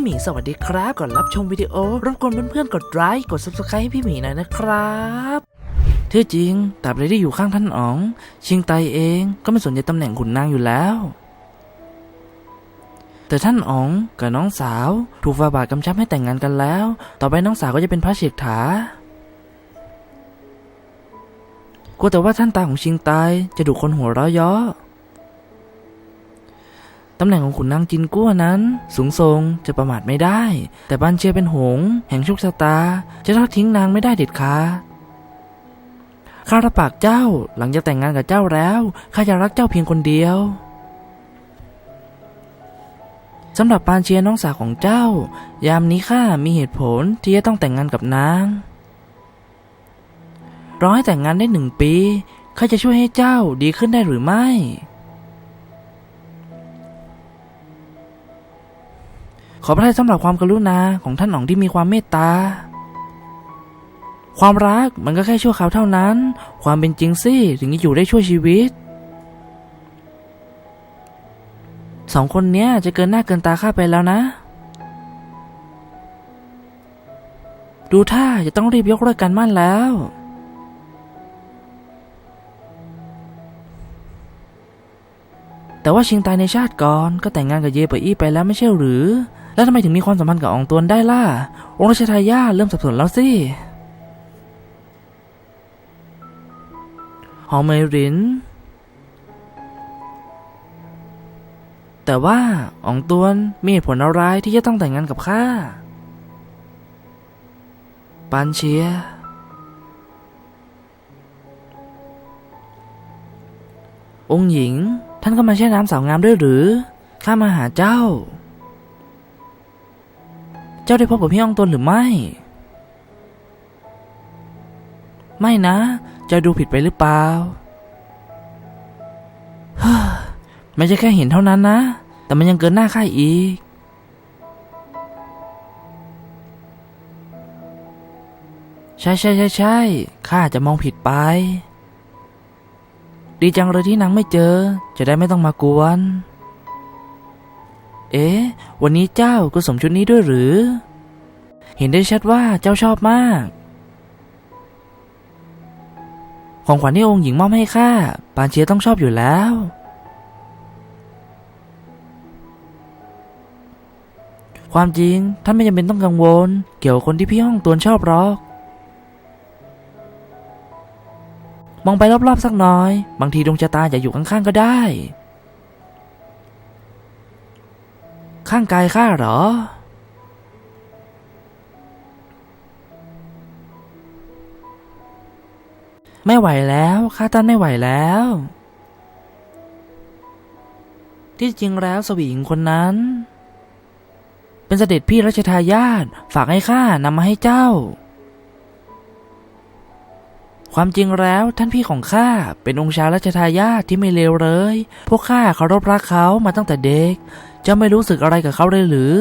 ี่หมีสวัสดีครับ ก่อนรับชมวิดีโอรบกวนเพื่อนๆกดไลค์กด subscribe ให้พี่หมีหน่อยนะครับที่จริงตราบใดที่อยู่ข้างท่านอ๋อง ชิงไตเองก็ไม่สนใจตำแหน่งขุนนางอยู่แล้ว แต่ท่านอ๋องกับน้องสาว ถูกฟาบาทกำชับให้แต่งงานกันแล้ว ต่อไปน้องสาวก็จะเป็นพระเฉกถากลัวแต่ว่าท่านตาของชิงไตจะดุคนหัวเราะเยาะ ตำแหน่งของขุนนางจินกั้วนั้น สูงทรงจะประมาทไม่ได้ แต่บันเชียเป็นหงแห่งโชคชะตา จะทอดทิ้งนางไม่ได้เด็ดขาดข้ารับปากเจ้าหลังจากแต่งงานกับเจ้าแล้วข้าจะรักเจ้าเพียงคนเดียวสำหรับปานเชียน้องสาวของเจ้า ยามนี้ข้ามีเหตุผลที่จะต้องแต่งงานกับนางรอให้แต่งงานได้หนึ่งปีข้าจะช่วยให้เจ้าดีขึ้นได้หรือไม่ ขอพระทัยสำหรับความกรุณาของท่านอ๋องที่มีความเมตตา ความรักมันก็แค่ชั่วคราวเท่านั้น ความเป็นจริงสิถึงจะอยู่ได้ชั่วชีวิตสองคนเนี้ยจะเกินหน้าเกินตาข้าไปแล้วนะ ดูท่าจะต้องรีบยกเลิกการมั่นแล้ว แต่ว่าชิงตายในชาติก่อนก็แต่งงานกับเยเปอี้ไปแล้วไม่ใช่หรือ แล้วทำไมถึงมีความสัมพันธ์กับอองตวนได้ล่ะ องค์ราชทายาทเริ่มสับสนแล้วสิหอมเมริน แต่ว่าอองตวนมีเหตุผลอะไรที่จะต้องแต่งงานกับข้า ปานเชีย องค์หญิง ท่านก็มาแช่น้ำสาวงามด้วยหรือ ข้ามาหาเจ้า เจ้าได้พบกับพี่อองตนหรือไม่ ไม่นะ เจ้าดูผิดไปหรือเปล่าฮ้อไม่ใช่แค่เห็นเท่านั้นนะ แต่มันยังเกินหน้าข้าอีก ใช่ใช่ใช่ใช่ข้าจจะมองผิดไป ดีจังเลยที่นางไม่เจอ จะได้ไม่ต้องมากวน เอ๊ะ วันนี้เจ้าก็สวมชุดนี้ด้วยหรือ เห็นได้ชัดว่าเจ้าชอบมาก ของขวัญที่องค์หญิงมอบให้ข้า ปานเชียต้องชอบอยู่แล้ว ความจริงท่านไม่จำเป็นต้องกังวล เกี่ยวกับคนที่พี่ห้องตวนชอบหรอก มองไปรอบๆสักน่อย บางทีดวงชะตาจะอยู่ข้างๆก็ได้ ข้างกายข้าหรอ ไม่ไหวแล้วข้าต้านไม่ไหวแล้ว ที่จริงแล้วสวีหญิงคนนั้น เป็นเสด็จพี่รัชทายาทฝากให้ข้านำมาให้เจ้า ความจริงแล้วท่านพี่ของข้าเป็นองค์ชายรัชทายาทที่ไม่เลวเลย พวกข้าเคารพรักเขามาตั้งแต่เด็ก จะไม่รู้สึกอะไรกับเขาเลยหรือ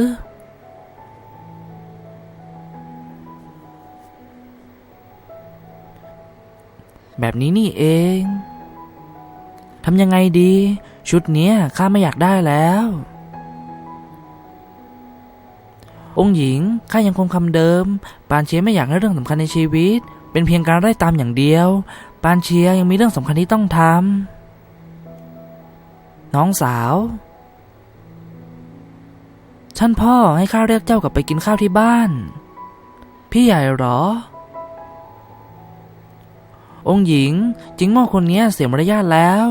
แบบนี้นี่เอง ทำยังไงดี ชุดเนี้ยข้าไม่อยากได้แล้ว องค์หญิงข้ายังคงคำเดิม ปานเชียไม่อยากให้เรื่องสำคัญในชีวิต เป็นเพียงการไล่ตามอย่างเดียว ปานเชียยังมีเรื่องสำคัญที่ต้องทำน้องสาว ท่านพ่อให้ข้าเรียกเจ้ากลับไปกินข้าวที่บ้าน พี่ใหญ่หรอ องค์หญิงจิงโม่คนนี้เสียมารยาทแล้ว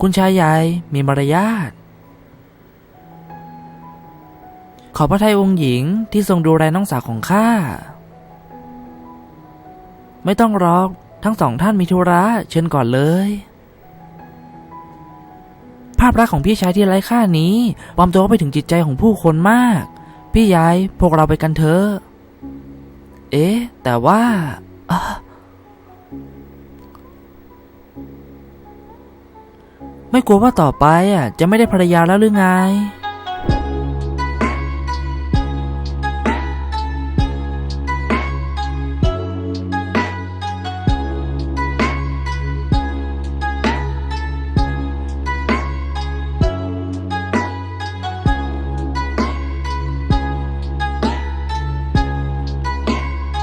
คุณชายใหญ่มีมารยาท ขอพระทัยองค์หญิงที่ทรงดูแลน้องสาวของข้า ไม่ต้องรอกทั้งสองท่านมีธุระเชิญก่อนเลยาพลักษณ์ของพี่ชายที่ไร้ค่านี้ปลอมตัวเข้าไปถึงจิตใจของผู้คนมาก พี่ยายพวกเราไปกันเถอะ เอ๊ะ แต่ว่าไม่กลัวว่าต่อไปอะจะไม่ได้ภรรยาแล้วหรือไง